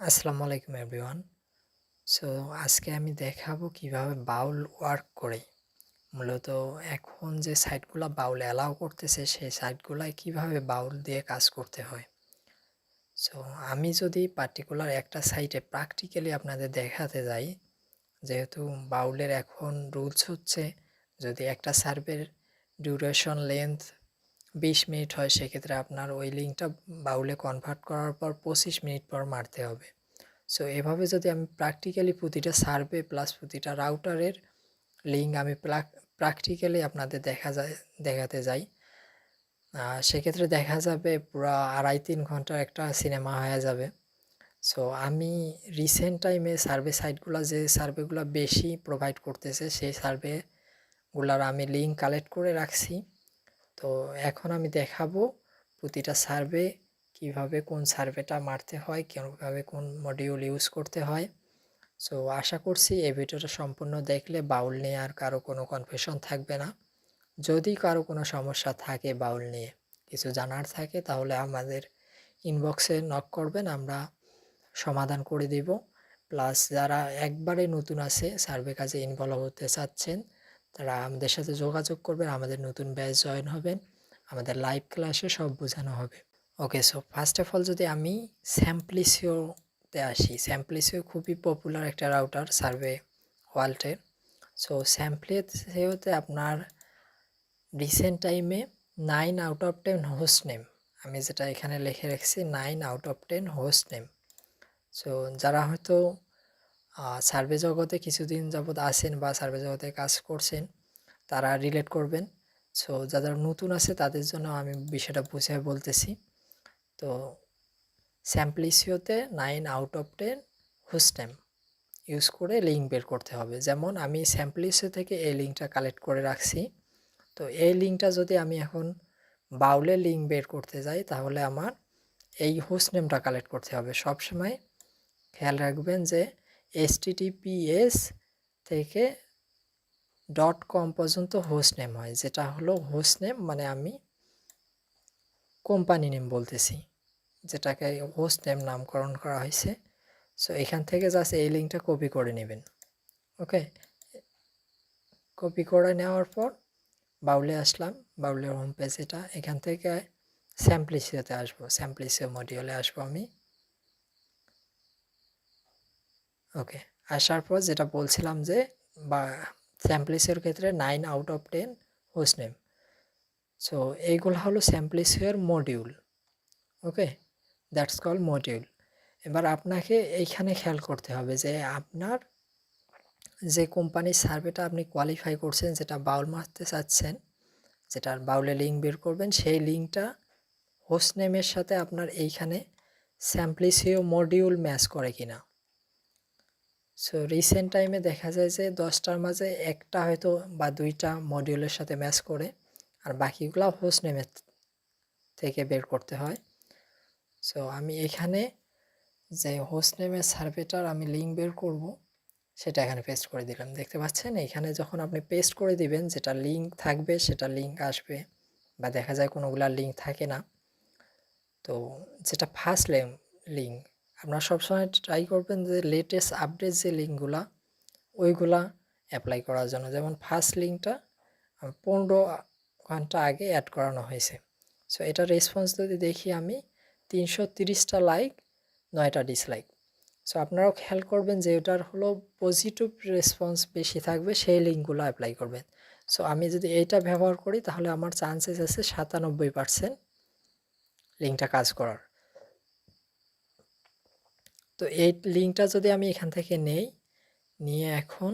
আসসালামু আলাইকুম everyone. So, আজকে আমি দেখাবো কীভাবে বাউল ওয়ার্ক করে। মূলত এখন যে সাইটগুলো বাউল অ্যালাউ করতেছে, সেই সাইটগুলায় কীভাবে বাউল দিয়ে কাজ করতে হয়। সো, আমি যদি পার্টিকুলার একটা সাইটে প্র্যাকটিক্যালি আপনাদের দেখাতে যাই, যেহেতু বাউলের এখন রুলস হচ্ছে, যদি একটা সার্ভের ডিউরেশন, লেন্থ বিশ মিনিট হয় সেক্ষেত্রে আপনার ওই লিঙ্কটা বাউলে কনভার্ট করার পর পঁচিশ মিনিট পর মারতে হবে। সো এভাবে যদি আমি প্র্যাকটিক্যালি প্রতিটা সার্ভে প্লাস প্রতিটা রাউটারের লিঙ্ক আমি প্র্যাকটিক্যালি আপনাদের দেখা যায়, দেখাতে যাই। সেক্ষেত্রে দেখা যাবে পুরো আড়াই তিন ঘণ্টার একটা সিনেমা হয়ে যাবে। সো আমি রিসেন্ট টাইমে সার্ভে সাইটগুলো যে সার্ভেগুলো বেশি প্রোভাইড করতেছে, সেই সার্ভেগুলোর আমি লিঙ্ক কালেক্ট করে রাখছি। তো এখন আমি দেখাবো প্রতিটা সার্ভে কীভাবে কোন সার্ভেটা মারতে হয়, কীভাবে কোন মডিউল ইউজ করতে হয়। সো আশা করছি এই ভিডিওটা সম্পূর্ণ দেখলে বাউল নিয়ে আর কারও কোনো কনফিউশন থাকবে না। যদি কারও কোনো সমস্যা থাকে বাউল নিয়ে, কিছু জানার থাকে, তাহলে আমাদের ইনবক্সে নক করবেন, আমরা সমাধান করে দেব। প্লাস যারা একবারে নতুন আছে, সার্ভে কাজে ইনভলভ হতে চাচ্ছেন তারা আমাদের সাথে যোগাযোগ করবেন, আমাদের নতুন ব্যাচ জয়েন হবেন, আমাদের লাইভ ক্লাসে সব বোঝানো হবে। Okay so first of all যদি আমি স্যাম্পলিসিওতে আসি স্যাম্পলিসিও খুবই পপুলার একটা রাউটার সার্ভে ওয়ার্ল্ডের সো স্যাম্পলিসিওতে আপনার রিসেন্ট টাইমে nine out of ten host name আমি যেটা এখানে লিখে রেখেছি nine out of ten host name so যারা হয়তো সার্ভে জগতে কিছুদিন যাবৎ আসেন বা সার্ভে জগতে কাজ করছেন, তারা রিলেট করবেন। সো যারা নতুন আছে, তাদের জন্য আমি বিষয়টা বুঝে বলতেছি। তো স্যাম্পলিসিওতে nine out of ten host name use করে লিঙ্ক বের করতে হবে। যেমন, আমি স্যাম্পলিসিও থেকে এই লিঙ্কটা কালেক্ট করে রাখছি। তো, এই লিঙ্কটা যদি আমি এখন বাউলে লিঙ্ক বের করতে যাই, তাহলে আমার এই হোস্ট নেমটা কালেক্ট করতে হবে। সবসময় খেয়াল রাখবেন যে এসটিটিপিএস থেকে ডট কম পর্যন্ত হোস্ট নেম হয়, যেটা হলো হোস্ট নেম মানে আমি কোম্পানি নেম বলতেছি, যেটাকে হোস্ট নেম নামকরণ করা হয়েছে। সো এখান থেকে জাস্ট এই লিঙ্কটা কপি করে নেবেন ওকে কপি করে নেওয়ার পর বাউলে আসলাম, বাউলের হোম পেজ এটা, এখান থেকে স্যাম্পলিসিওতে আসব স্যাম্পলিসিও মডিউলে আসব আমি। ওকে আসার পর যেটা বলছিলাম যে, বা স্যাম্পলিসের ক্ষেত্রে nine out of ten host name so এইগুলো হলো স্যাম্পলিসের module okay that's call module এবার আপনাকে এইখানে খেয়াল করতে হবে যে, আপনার যে কোম্পানির সার্ভেটা আপনি কোয়ালিফাই করছেন, যেটা বাউল মারতে চাচ্ছেন, যেটার বাউলে লিঙ্ক বের করবেন, সেই লিঙ্কটা হোস্ট নেমের সাথে আপনার এইখানে স্যাম্পলিসিও মডিউল ম্যাচ করে কিনা। সো রিসেন্ট টাইমে দেখা যায় যে দশটার মাঝে একটা হয়তো বা দুইটা মডিউলের সাথে ম্যাচ করে আর বাকিগুলো হোস্ট নেমের থেকে বের করতে হয়। সো আমি এখানে যে হোস্ট নেমের সার্ভেটার আমি লিঙ্ক বের করব, সেটা এখানে পেস্ট করে দিলাম। দেখতে পাচ্ছেন? এখানে যখন আপনি পেস্ট করে দিবেন, যেটা লিঙ্ক থাকবে, সেটা লিঙ্ক আসবে বা দেখা যায় কোনোগুলার লিঙ্ক থাকে না। তো, যেটা ফার্স্ট লিঙ্ক আপনারা সবসময় ট্রাই করবেন যে লেটেস্ট আপডেট যে লিঙ্কগুলা, ওইগুলা অ্যাপ্লাই করার জন্য। যেমন ফার্স্ট লিঙ্কটা পনেরো ঘণ্টা আগে অ্যাড করানো হয়েছে। সো এটা রেসপন্স যদি দেখি আমি, তিনশো তিরিশটা লাইক নয়টা ডিসলাইক সো আপনারাও খেয়াল করবেন যে ওটার হলো পজিটিভ রেসপন্স বেশি থাকবে, সেই লিঙ্কগুলো অ্যাপ্লাই করবেন। সো আমি যদি এইটা ব্যবহার করি, তাহলে আমার চান্সেস আছে সাতানব্বই পারসেন্ট লিঙ্কটা কাজ করার। তো এই লিঙ্কটা যদি আমি এখান থেকে নেই, নিয়ে এখন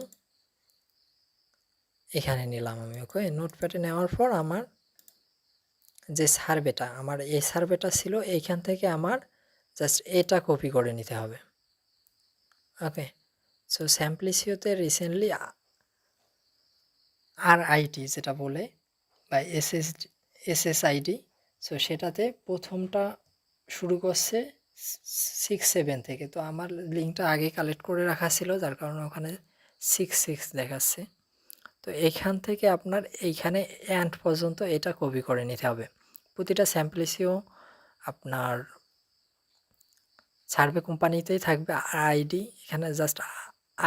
এখানে নিলাম আমি ওকে নোটপ্যাডে নেওয়ার পর আমার যে সার্ভেটা, আমার এই সার্ভেটা ছিল, এইখান থেকে আমার জাস্ট এটা কপি করে নিতে হবে ওকে সো স্যাম্পলিসিওতে রিসেন্টলি আর আইটি যেটা বলে, বা S S S S ID so সেটাতে প্রথমটা শুরু করছে সিক্স সেভেন থেকে। তো আমার লিঙ্কটা আগে কালেক্ট করে রাখা ছিল, যার কারণে ওখানে সিক্স সিক্স দেখাচ্ছে। তো এইখান থেকে আপনার এইখানে অ্যান্ড পর্যন্ত এটা কপি করে নিতে হবে। প্রতিটা স্যাম্পলিসিও আপনার সার্ভে কোম্পানিতেই থাকবে আইডি এখানে জাস্ট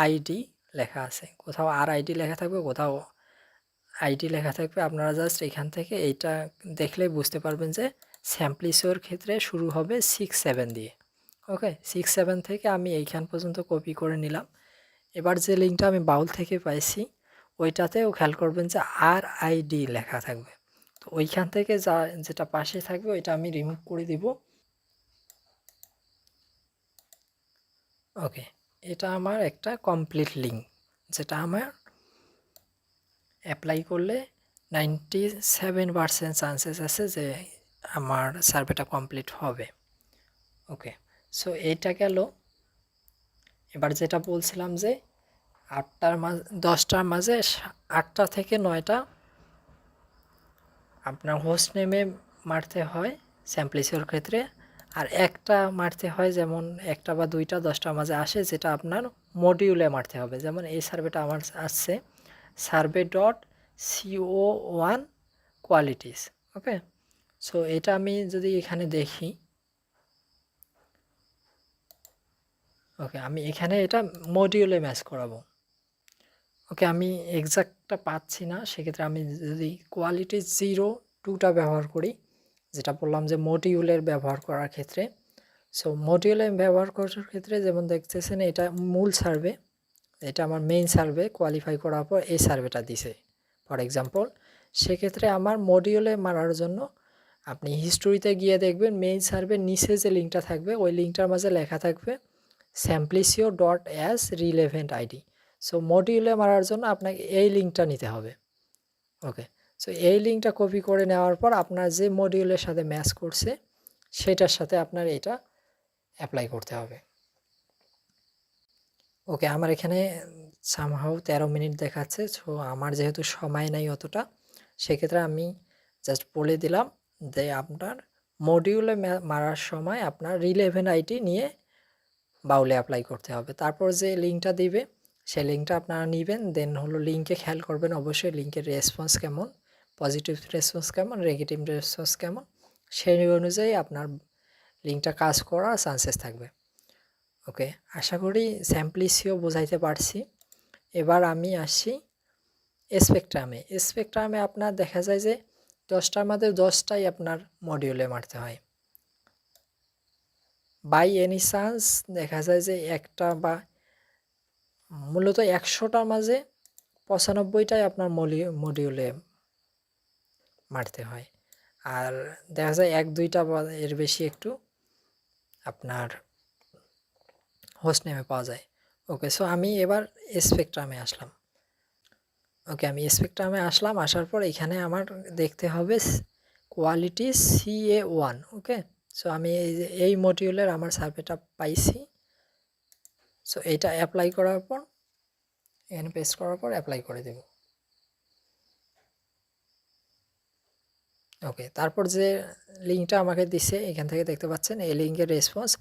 আইডি লেখা আছে। কোথাও আর আইডি লেখা থাকবে, কোথাও আইডি লেখা থাকবে। আপনারা জাস্ট এখান থেকে এইটা দেখলেই বুঝতে পারবেন যে স্যাম্পলিসোর ক্ষেত্রে শুরু হবে সিক্স সেভেন দিয়ে। ওকে সিক্স সেভেন থেকে আমি এইখান পর্যন্ত কপি করে নিলাম। এবার যে লিঙ্কটা আমি বাউল থেকে পাইছি, ওইটাতেও খেয়াল করবেন যে আর আইডি লেখা থাকবে। তো ওইখান থেকে যা, যেটা পাশে থাকবে, ওইটা আমি রিমুভ করে দিব। ওকে এটা আমার একটা কমপ্লিট লিঙ্ক যেটা আমার অ্যাপ্লাই করলে নাইনটি সেভেন পারসেন্ট চান্সেস আছে যে আমার সার্ভেটা কমপ্লিট হবে। ওকে সো এইটা গেল। এবার যেটা বলছিলাম যে, আটটার মাঝে, দশটার মাঝে আটটা থেকে নয়টা আপনার হোস্ট নেমে মারতে হয় স্যাম্পলিসের ক্ষেত্রে। আর একটা মারতে হয় যেমন একটা বা দুইটা দশটার মাঝে আসে যেটা আপনার মডিউলে মারতে হবে। যেমন এই সার্ভেটা আমার আসছে। Survey dot co one qualities okay so এটা আমি যদি এখানে দেখি। ওকে আমি এখানে এটা মডিউলে ম্যাচ করাবো। ওকে আমি এক্সাক্টটা পাচ্ছি না, সেক্ষেত্রে আমি যদি কোয়ালিটি জিরো টুটা ব্যবহার করি, যেটা বললাম যে মডিউলের ব্যবহার করার ক্ষেত্রে। সো মডিউলে ব্যবহার করার ক্ষেত্রে যেমন দেখতেছেন, এটা মূল সার্ভে এটা আমার মেইন সার্ভে কোয়ালিফাই করার পর এই সার্ভেটা দিছে। ফর এক্সাম্পল সেক্ষেত্রে আমার মডিউলে মারার জন্য আপনি হিস্টোরিতে গিয়ে দেখবেন মেইন সার্ভের নিচে যে লিঙ্কটা থাকবে, ওই লিঙ্কটার মাঝে লেখা থাকবে Samplicio dot as relevant ID so মডিউলে মারার জন্য আপনাকে এই লিঙ্কটা নিতে হবে। ওকে সো এই লিঙ্কটা কপি করে নেওয়ার পর আপনার যে মডিউলের সাথে ম্যাচ করছে, সেটার সাথে আপনার এটা অ্যাপ্লাই করতে হবে। ওকে আমার এখানে সামহাও তেরো মিনিট দেখাচ্ছে সো আমার যেহেতু সময় নাই অতটা, সেক্ষেত্রে আমি জাস্ট বলে দিলাম যে আপনার মডিউলে মারার সময় আপনার রিলেভেন আইটি নিয়ে বাউলে অ্যাপ্লাই করতে হবে। তারপর যে লিঙ্কটা দিবে, সে লিঙ্কটা আপনারা নেবেন দেন হলো লিঙ্কে খেয়াল করবেন অবশ্যই লিঙ্কের রেসপন্স কেমন পজিটিভ রেসপন্স কেমন নেগেটিভ রেসপন্স কেমন, সেই অনুযায়ী আপনার লিঙ্কটা কাজ করার চান্সেস থাকবে। ওকে আশা করি স্যাম্পলিসিও বোঝাইতে পারছি। এবার আমি আসি স্পেকট্রামে স্পেকট্রামে আপনার দেখা যায় যে দশটার মধ্যে দশটাই আপনার মডিউলে মারতে হয়। বাই এনি চান্স দেখা যায় যে একটা বা মূলত একশোটার মাঝে পঁচানব্বইটাই আপনার মডিউলে মারতে হয়। আর দেখা যায় এক, দুইটা বা এর বেশি একটু আপনার হোস্ট নেমে পাওয়া যায়। ওকে সো আমি এবার স্পেকট্রামে আসলাম। ওকে আমি স্পেকট্রামে আসলাম, আসার পর এখানে আমার দেখতে হবে quality C A one okay? So আমি এই মডিউলের আমার সার্ভেটা পাইছি। সো এটা অ্যাপ্লাই করার পর, এখানে পেস্ট করার পর অ্যাপ্লাই করে দেব। ওকে, তারপর যে লিঙ্কটা আমাকে দিছে, এখান থেকে দেখতে পাচ্ছেন, এই লিঙ্কের রেসপন্স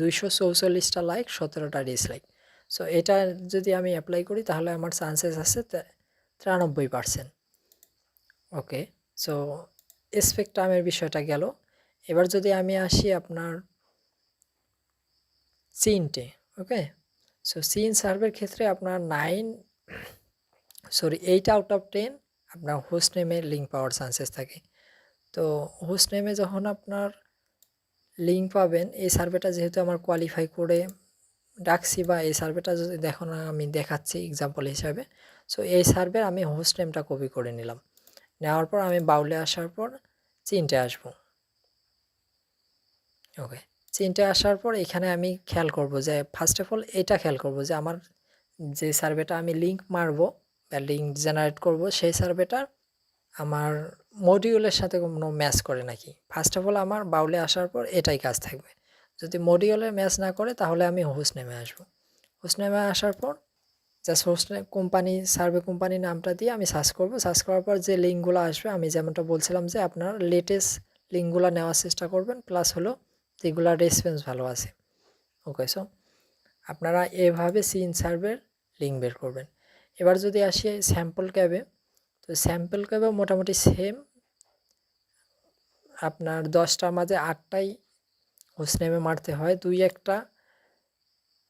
দুইশো চৌচল্লিশটা লাইক সতেরোটা ডিসলাইক সো এটা যদি আমি অ্যাপ্লাই করি, তাহলে আমার চান্সেস আছে তিরানব্বই পারসেন্ট ওকে সো স্পেকট্রামের বিষয়টা গেল। এবার যদি আমি আসি আপনার চিনটে ওকে সো সিন সার্ভের ক্ষেত্রে আপনার nine sorry eight out of ten আপনার হোস্ট নেমে লিঙ্ক পাওয়ার চান্সেস থাকে। তো হোস্ট নেমে যখন আপনার লিঙ্ক পাবেন, এই সার্ভেটা যেহেতু আমার কোয়ালিফাই করে ডাকছি বা এই সার্ভেটা যদি দেখো না, আমি দেখাচ্ছি এক্সাম্পল হিসাবে সো এই সার্ভের আমি হোস্ট নেমটা কপি করে নিলাম। নেওয়ার পর আমি বাউলে আসার পর চিনটে আসব। ওকে চিনটে আসার পর এখানে আমি খেয়াল করব যে ফার্স্ট অফ অল এটা খেয়াল করব যে, আমার যে সার্ভেটা আমি লিঙ্ক মারবো বা লিঙ্ক জেনারেট করব, সেই সার্ভেটার আমার মডিউলের সাথে কোনো ম্যাচ করে নাকি? ফার্স্ট অফ অল আমার বাউলে আসার পর এটাই কাজ থাকবে। যদি মডিউলে ম্যাচ না করে, তাহলে আমি হোস্ট নেমে আসব। হোস্ট নেমে আসার পর just host company survey company নামটা দিয়ে আমি সার্চ করব। সার্চ করার পর যে লিঙ্কগুলো আসবে, আমি যেমনটা বলছিলাম যে আপনার লেটেস্ট লিঙ্কগুলো নেওয়ার চেষ্টা করবেন প্লাস হলো যেগুলোর রেসপন্স ভালো আছে। ওকে সো আপনারা এভাবে সিন সার্ভের লিঙ্ক বের করবেন। এবার যদি আসি স্যাম্পল ক্যাবে তো স্যাম্পল ক্যাবে মোটামুটি সেম আপনার দশটার মাঝে আটটাই হোস্ট নেমে মারতে হয়। দুই একটা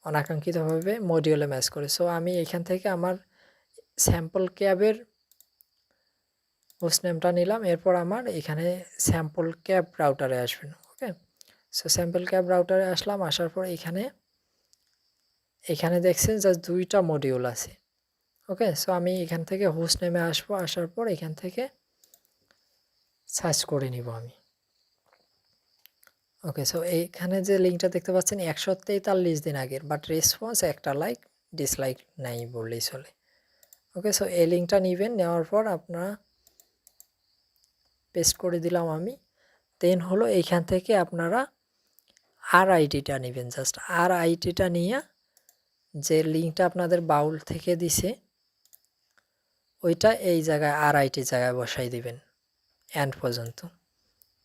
অনাকাঙ্ক্ষিতভাবে মডিউলে ম্যাচ করে। সো আমি এখান থেকে আমার স্যাম্পল ক্যাবের হোস্ট নেমটা নিলাম, এরপর আমার এখানে স্যাম্পল ক্যাব রাউটারে আসবেন ওকে সো স্যাম্পল ক্যাব রাউটারে আসলাম, আসার পর এখানে এখানে দেখছেন জাস্ট দুইটা মডিউল আছে ওকে সো আমি এখান থেকে হোস্ট নেমে আসব, আসার পর এখান থেকে সার্চ করে নিব আমি। ওকে সো এইখানে যে লিঙ্কটা দেখতে পাচ্ছেন একশো তেতাল্লিশ দিন আগের বাট রেসপন্স একটা লাইক ডিসলাইক নাই বললেই চলে। ওকে সো এই লিঙ্কটা নেবেন, নেওয়ার পর আপনারা পেস্ট করে দিলাম আমি। দেন হলো এইখান থেকে আপনারা আর আইডিটা নেবেন জাস্ট আর আইডিটা নিয়ে যে লিঙ্কটা আপনাদের বাউল থেকে দিছে, ওইটা এই জায়গায় আর আইটি জায়গায় বসাই দিবেন অ্যান্ড পর্যন্ত।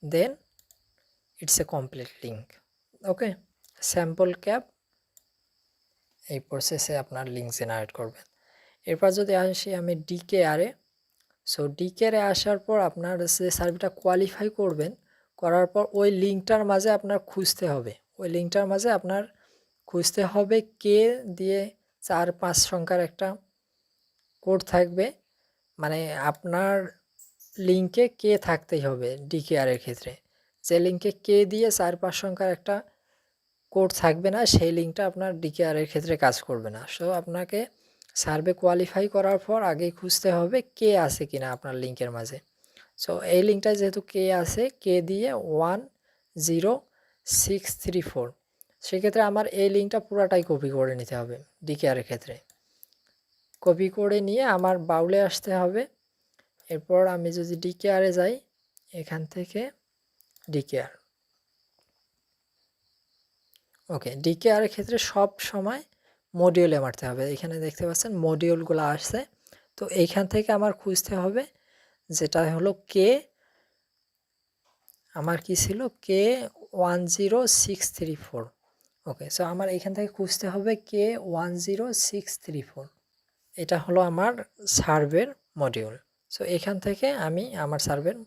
Then it's a complete link okay sample cab এই প্রসেসে আপনার লিঙ্ক জেনারেট করবেন। এরপর যদি আসি আমি ডিকে আরে সো ডিকেরে আসার পর আপনার যে সার্ভিসটা কোয়ালিফাই করবেন, করার পর ওই লিঙ্কটার মাঝে আপনার খুঁজতে হবে। ওই লিঙ্কটার মাঝে আপনার খুঁজতে হবে কে দিয়ে চার পাঁচ সংখ্যার একটা কোড থাকবে। মানে আপনার লিঙ্কে কে থাকতেই হবে ডিকেআরের ক্ষেত্রে। যে লিঙ্কে কে দিয়ে চার পাঁচ সংখ্যার একটা কোড থাকবে না, সেই লিঙ্কটা আপনার ডিকেআরের ক্ষেত্রে কাজ করবে না। সো আপনাকে সার্ভে কোয়ালিফাই করার পর আগেই খুঁজতে হবে কে আছে কিনা আপনার লিঙ্কের মাঝে। সো এই লিঙ্কটায় যেহেতু কে আছে, কে দিয়ে one zero six three four সেক্ষেত্রে আমার এই লিঙ্কটা পুরাটাই কপি করে নিতে হবে ডিকেআরের ক্ষেত্রে। কপি করে নিয়ে আমার বাউলে আসতে হবে। এরপর আমি যদি ডিকেআরে যাই, এখান থেকে ডিকেআর ওকে ডিকেআরের ক্ষেত্রে সব সময় মডিউলে মারতে হবে। এখানে দেখতে পাচ্ছেন মডিউলগুলো আসছে। তো এইখান থেকে আমার খুঁজতে হবে যেটা হলো কে আমার কি ছিল? K one zero six three four okay so আমার এখান থেকে খুঁজতে হবে K one zero six three four এটা হলো আমার সার্ভের মডিউল সো এখান থেকে আমি আমার সার্ভের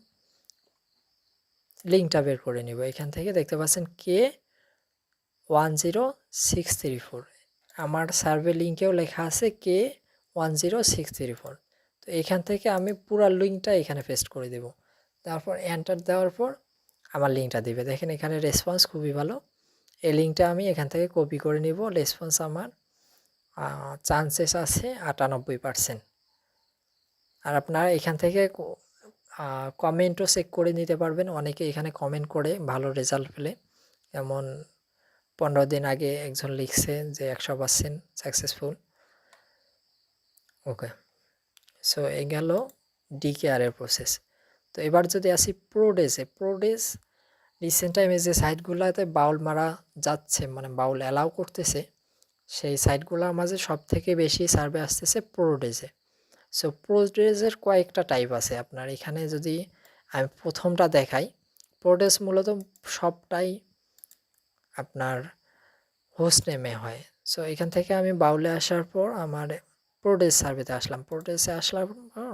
লিঙ্কটা বের করে নিব। এখান থেকে দেখতে পাচ্ছেন K one zero six three four আমার সার্ভে লিঙ্কেও লেখা আছে K one zero six three four তো এখান থেকে আমি পুরো লিঙ্কটা এখানে পেস্ট করে দেব। তারপর এন্টার দেওয়ার পর আমার লিঙ্কটা দিবে। দেখেন এখানে রেসপন্স খুবই ভালো। এই লিঙ্কটা আমি এখান থেকে কপি করে নিব। রেসপন্স আমার চান্সেস আছে আটানব্বই পারসেন্ট। আর আপনারা এখান থেকে কমেন্টও চেক করে নিতে পারবেন। অনেকে এখানে কমেন্ট করে ভালো রেজাল্ট পেলে। যেমন পনেরো দিন আগে একজন লিখছে যে একশো পার্সেন্ট সাকসেসফুল ওকে সো এই গেল ডিকেআরের প্রসেস তো এবার যদি আসি প্রোডেসে প্রোডেস রিসেন্ট টাইমে যে সাইটগুলোতে বাউল মারা যাচ্ছে মানে বাউল অ্যালাউ করতেছে, সেই সাইটগুলোর মাঝে সব থেকে বেশি সার্ভে আসতেছে প্রোডেজে সো প্রোডেজের কয়েকটা টাইপ আছে আপনার। এখানে যদি আমি প্রথমটা দেখাই, প্রোডেস মূলত সবটাই আপনার হোস্ট নেমে হয়। সো এখান থেকে আমি বাউলে আসার পর আমার প্রোডেস সার্ভেতে আসলাম। প্রোডেসে আসলাম পর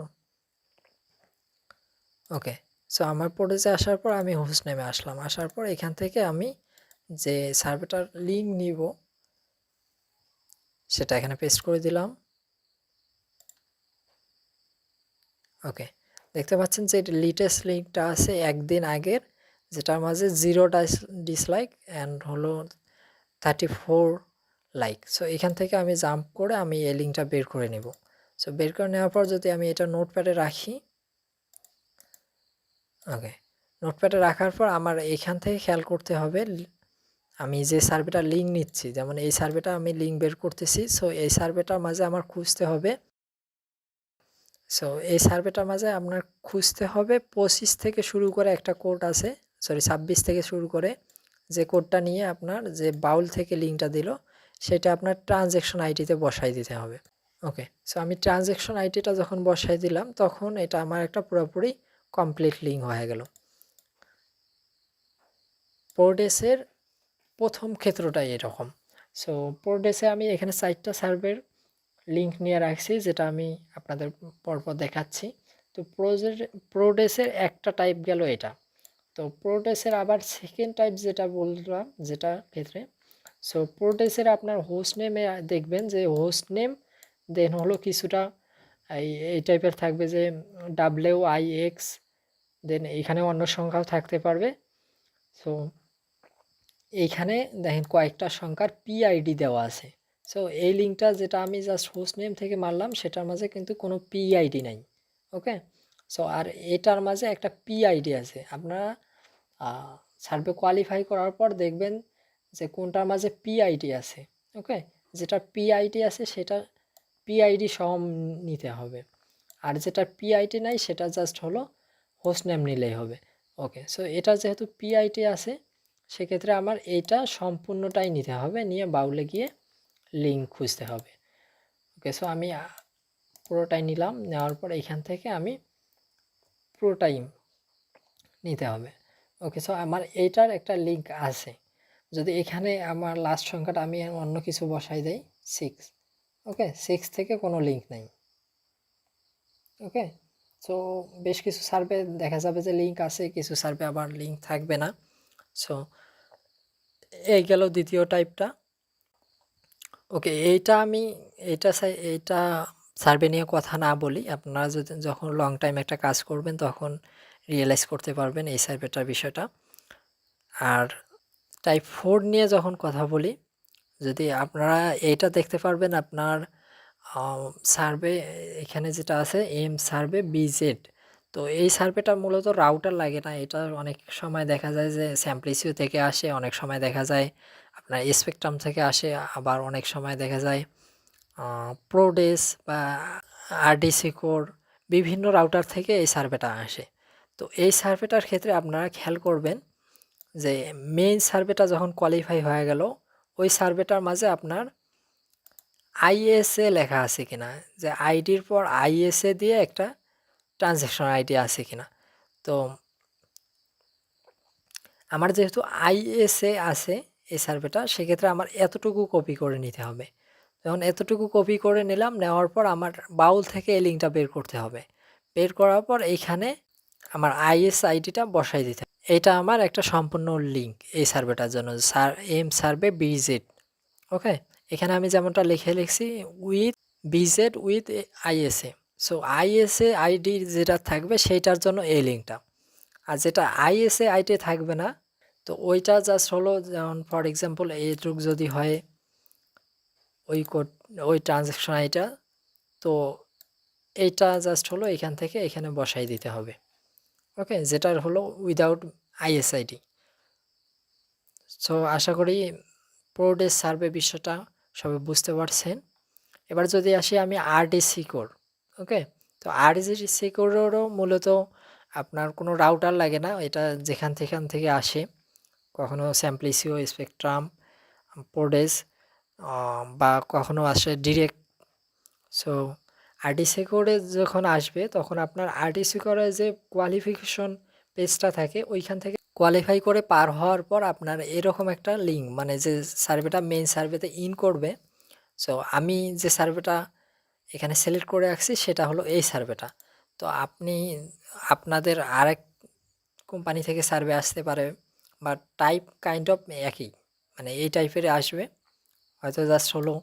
ওকে সো আমার প্রোডেসে আসার পর আমি হোস্ট নেমে আসলাম। আসার পর এখান থেকে আমি যে সার্ভেটার লিঙ্ক নিব, সেটা এখানে পেস্ট করে দিলাম। ওকে। দেখতে পাচ্ছেন যে লিটেস্ট লিঙ্কটা আছে একদিন আগের, যেটার মাঝে জিরো ডিসলাইক অ্যান্ড হলো থার্টি ফোর লাইক সো এখান থেকে আমি জাম্প করে আমি এই লিঙ্কটা বের করে নেব। সো বের করে নেওয়ার পর যদি আমি এটা নোটপ্যাডে রাখি, ওকে নোটপ্যাডে রাখার পর আমার এখান থেকে খেয়াল করতে হবে, আমি যে সার্ভেটার লিঙ্ক নিচ্ছি, যেমন এই সার্ভেটা আমি লিঙ্ক বের করতেছি সো এই সার্ভেটার মাঝে আমার খুঁজতে হবে সো এই সার্ভেটার মাঝে আপনার খুঁজতে হবে। পঁচিশ থেকে শুরু করে একটা কোড আছে সরি ছাব্বিশ থেকে শুরু করে যে কোডটা নিয়ে আপনার যে বাউল থেকে লিঙ্কটা দিল, সেটা আপনার ট্রানজ্যাকশন আইডিতে বসাই দিতে হবে। ওকে সো আমি ট্রানজ্যাকশন আইডিটা যখন বসাই দিলাম, তখন এটা আমার একটা পুরোপুরি কমপ্লিট লিঙ্ক হয়ে গেল। পোর্ডেসের প্রথম ক্ষেত্রটাই এরকম। সো পোর্ডেসে আমি এখানে সাইটটা সার্ভের লিঙ্ক নিয়ে রাখছি, যেটা আমি আপনাদের পরপর দেখাচ্ছি। তো প্রোজের প্রোডেসের একটা টাইপ গেল এটা। তো প্রোটেসের আবার সেকেন্ড টাইপ যেটা বললাম, যেটা ক্ষেত্রে সো প্রোটেসের আপনার হোস্ট নেমে দেখবেন যে হোস্ট নেম দেন হলো কিছুটা, এই টাইপের থাকবে যে ডাব্লিউ আই এক্স দেন এইখানে অন্য সংখ্যাও থাকতে পারবে। সো এইখানে দেখেন কয়েকটা সংখ্যার পিআইডি দেওয়া আছে। সো এই লিঙ্কটা যেটা আমি জাস্ট হোস্ট নেম থেকে মারলাম, সেটার মাঝে কিন্তু কোনো পিআইডি নাই ওকে সো আর এটার মাঝে একটা পিআইডি আছে। আপনারা সার্ভে কোয়ালিফাই করার পর দেখবেন যে কোনটার মাঝে পিআইডি আছে ওকে যেটা পিআইডি আছে, সেটা পিআইডি সহ নিতে হবে। আর যেটা পিআইডি নাই, সেটা জাস্ট হলো হোস্ট নেম নিলেই হবে ওকে সো এটা যেহেতু পিআইটি আছে, সেক্ষেত্রে আমার এইটা সম্পূর্ণটাই নিতে হবে, নিয়ে বাউলে গিয়ে লিঙ্ক খুঁজতে হবে। ওকে সো আমি পুরোটাই নিলাম, নেওয়ার পর এখান থেকে আমি পুরোটাই নিতে হবে। ওকে সো আমার এইটার একটা লিঙ্ক আছে। যদি এখানে আমার লাস্ট সংখ্যাটা আমি অন্য কিছু বসাই দেই সিক্স ওকে সিক্স থেকে কোনো লিঙ্ক নেই। ওকে সো বেশ কিছু সার্ভে দেখা যাবে যে লিঙ্ক আছে, কিছু সার্ভে আবার লিঙ্ক থাকবে না। সো এই গেল দ্বিতীয় টাইপটা ওকে, এইটা আমি, এইটা এইটা সার্ভে নিয়ে কথা না বলি। আপনারা যদি, যখন লং টাইম একটা কাজ করবেন, তখন রিয়েলাইজ করতে পারবেন এই সার্ভেটার বিষয়টা। আর টাইপ ফোর নিয়ে যখন কথা বলি, যদি আপনারা এইটা দেখতে পারবেন, আপনার সার্ভে এখানে যেটা আছে এম সার্ভে বিজেড তো এই সার্ভেটা মূলত রাউটার লাগে না, এটা অনেক সময় দেখা যায় যে স্যাম্পলিসিও থেকে আসে, অনেক সময় দেখা যায় আপনার স্পেকট্রাম থেকে আসে, আবার অনেক সময় দেখা যায় প্রোডেস বা আরডিসি কোর বিভিন্ন রাউটার থেকে এই সার্ভেটা আসে। তো এই সার্ভেটার ক্ষেত্রে আপনারা খেয়াল করবেন যে মেইন সার্ভেটা যখন কোয়ালিফাই হয়ে গেল, ওই সার্ভেটার মাঝে আপনার আইএসএ লেখা আছে কিনা, যে আইডির পর আইএসএ দিয়ে একটা ট্রানজ্যাকশন আইডি আছে কিনা। তো আমার যেহেতু আইএসএ আছে এই সার্ভেটা সেক্ষেত্রে আমার এতটুকু কপি করে নিতে হবে। যখন এতটুকু কপি করে নিলাম, নেওয়ার পর আমার বাউল থেকে এই লিঙ্কটা বের করতে হবে। বের করার পর এইখানে আমার আইএস আইডিটা বসাই দিতে হবে। এটা আমার একটা সম্পূর্ণ লিঙ্ক এই সার্ভেটার জন্য সার এম সার্ভে বিজেড ওকে এখানে আমি যেমনটা লিখে লিখছি with BZ with ISA so ISA ID যেটা থাকবে, সেইটার জন্য এই লিঙ্কটা আর যেটা আইএসএ আইডি থাকবে না তো ওইটা জাস্ট হলো যেমন ফর এক্সাম্পল এইটুক যদি হয়, ওই কোড ওই ট্রানজ্যাকশন আইটা তো এইটা জাস্ট হলো এখান থেকে এখানে বসাই দিতে হবে। ওকে যেটার হলো উইদাউট আইএসআইডি সো আশা করি প্রোডেস সার্ভে বিষয়টা সবাই বুঝতে পারছেন। এবার যদি আসি আমি আরডিসি কোর ওকে তো আরডিসি কোরেরও মূলত আপনার কোনো রাউটার লাগে না, এটা যেখান থেকে আসে। কখনো স্যাম্পলিসিও স্পেকট্রাম প্রোডেস বা কখনো আসে ডিরেক্ট সো আরডিসি কোডে যখন আসবে, তখন আপনার আরডিসি করে যে কোয়ালিফিকেশন পেজটা থাকে, ওইখান থেকে কোয়ালিফাই করে পার হওয়ার পর আপনার এরকম একটা লিঙ্ক মানে যে সার্ভেটা মেইন সার্ভেতে ইন করবে। সো আমি যে সার্ভেটা এখানে সিলেক্ট করে রাখছি, সেটা হলো এই সার্ভেটা তো আপনি, আপনাদের আরেক কোম্পানি থেকে সার্ভে আসতে পারে। বা টাইপ কাইন্ড অফ একই। মানে এই টাইপের আসবে। হয়তো জাস্ট হলো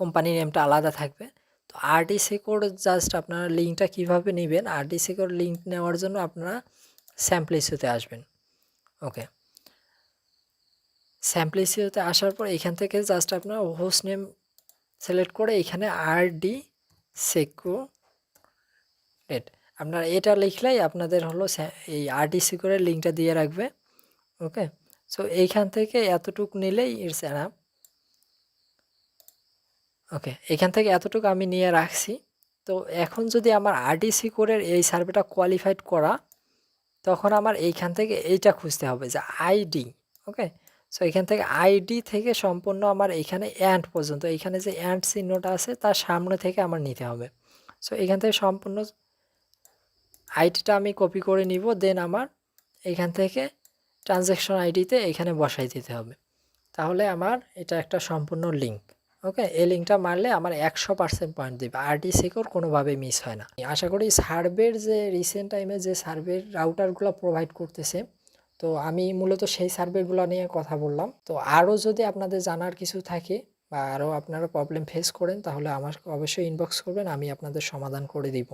কোম্পানি নেমটা আলাদা থাকবে। তো আরটিসি কোড জাস্ট আপনারা লিঙ্কটা কীভাবে নেবেন আরটিসি কোড লিঙ্ক নেওয়ার জন্য আপনারা স্যাম্পল ইস্যুতে আসবেন। ওকে স্যাম্পল ইস্যুতে আসার পর এখান থেকে জাস্ট আপনার হোস্ট নেম সিলেক্ট করে এখানে আর ডি সেকো ডেট আপনার এটা লিখলেই আপনাদের হলো এই আরডি সিকিউরের লিঙ্কটা দিয়ে রাখবে। ওকে? সো এইখান থেকে এতটুক নিলেই ইটস অ্যানাপ ওকে এখান থেকে এতটুকু আমি নিয়ে রাখছি। তো এখন যদি আমার আরডিসি কোরের এই সার্ভেটা কোয়ালিফাইড করা, তখন আমার এইখান থেকে এইটা খুঁজতে হবে যে আইডি ওকে? সো এখান থেকে আইডি থেকে সম্পূর্ণ আমার এখানে অ্যান্ড পর্যন্ত, এইখানে যে অ্যান্ড চিহ্নটা আছে, তার সামনে থেকে আমার নিতে হবে। সো এখান থেকে সম্পূর্ণ আইডিটা আমি কপি করে নিব দেন আমার এখান থেকে ট্রানজ্যাকশন আইডিতে এখানে বসাই দিতে হবে। তাহলে আমার এটা একটা সম্পূর্ণ লিঙ্ক ওকে এই লিঙ্কটা মারলে আমার একশো পার্সেন্ট পয়েন্ট দেবে। আরটি সিকিউর কোনোভাবে মিস হয় না। আশা করি সার্ভের যে রিসেন্ট টাইমে যে সার্ভের রাউটারগুলো প্রোভাইড করতেছে, তো আমি মূলত সেই সার্ভেগুলো নিয়ে কথা বললাম। তো আরও যদি আপনাদের জানার কিছু থাকে বা আরও আপনারা প্রবলেম ফেস করেন, তাহলে আমাকে অবশ্যই ইনবক্স করবেন, আমি আপনাদের সমাধান করে দিব।